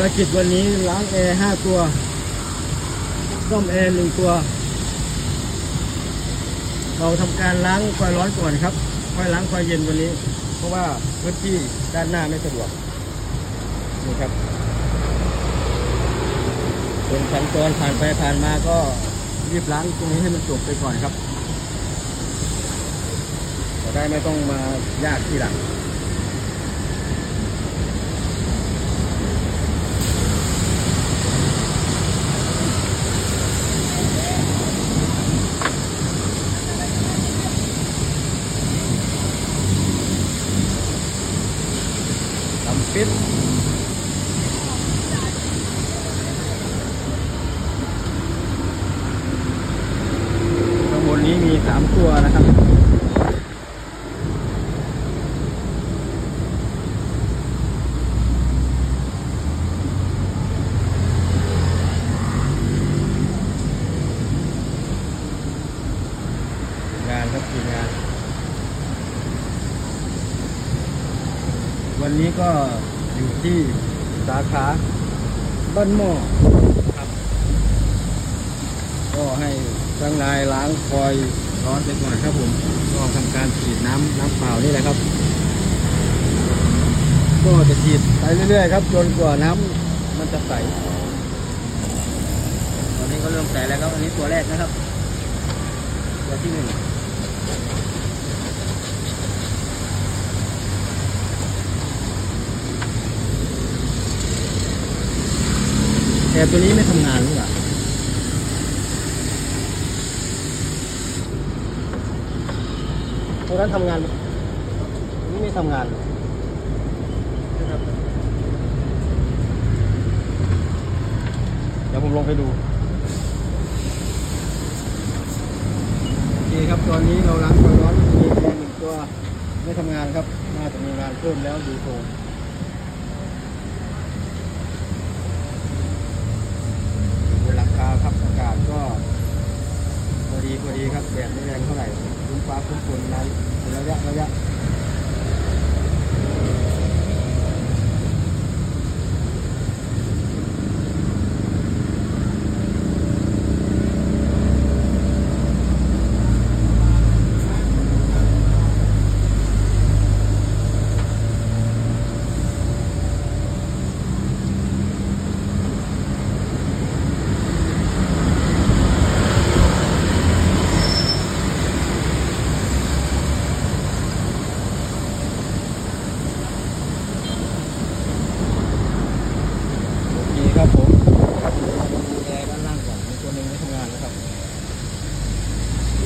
ารกิจวันนี้ล้างแอร์ห้าตัวซ่อมแอร์หนึ่งตัว เราทำการล้างไฟร้อนก่อนครับค่อยล้างไฟเย็นวันนี้ เพราะว่าพื้นที่ด้านหน้าไม่สะดวกนี่ครับเป็นสัญจรผ่านไปผ่านมาก็รีบล้างตรงนี้ให้มันจบไปก่อนครับจะได้ไม่ต้องมายากที่หลัง ทำฟิตข้างบนนี้มีสามตัวนะครับงานครับทีมงาน วันนี้ก็อยู่ที่สาขาบ้านหม้อครับ ก็ให้ทั้งนายล้างคอยร้อนไปก่อนครับผม ก็ทำการฉีดน้ำน้ำเปล่านี่แหละครับ ก็จะฉีดไปเรื่อยๆครับจนกว่าน้ำมันจะใสตอนนี้ก็เริ่มใสแล้วครับ อันนี้ตัวแรกนะครับ ตัวที่หนึ่ง แอร์ตัวนี้ไม่ทำงานหรือเปล่าตัวนั้นทำงานนี้ไม่ทำงานเดี๋ยวผมลงไปดู โอเคครับตอนนี้เราล้างความร้อนมีแอร์หนึ่งตัวไม่ทำงานครับ น่าจะมีงานเพิ่มแล้วดูโทร บนหลังคาครับอากาศก็พอดีพอดีครับ แดดไม่แรงเท่าไหร่คุ้มฟ้าคุ้มฝนในระยะระยะ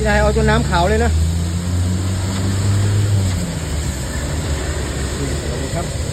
ยายเอาจนน้ำขาวเลยนะนี่ครับ